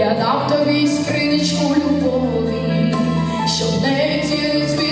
Я дам тобі скриничку любові, щоб не цілить.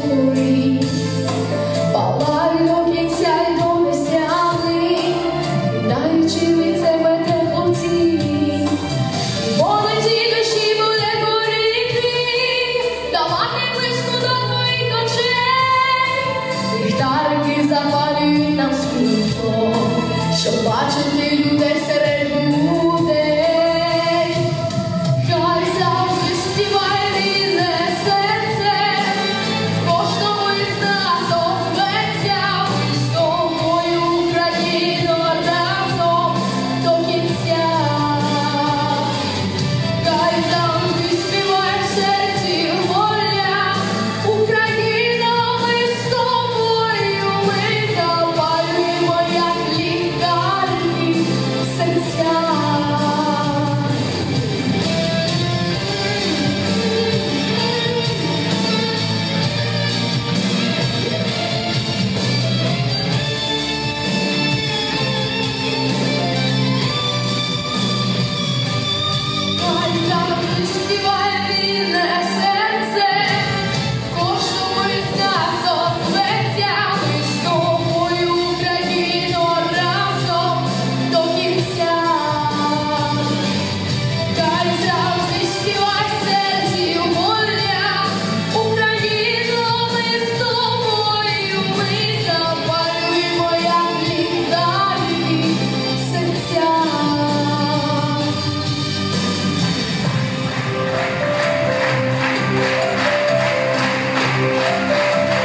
glory.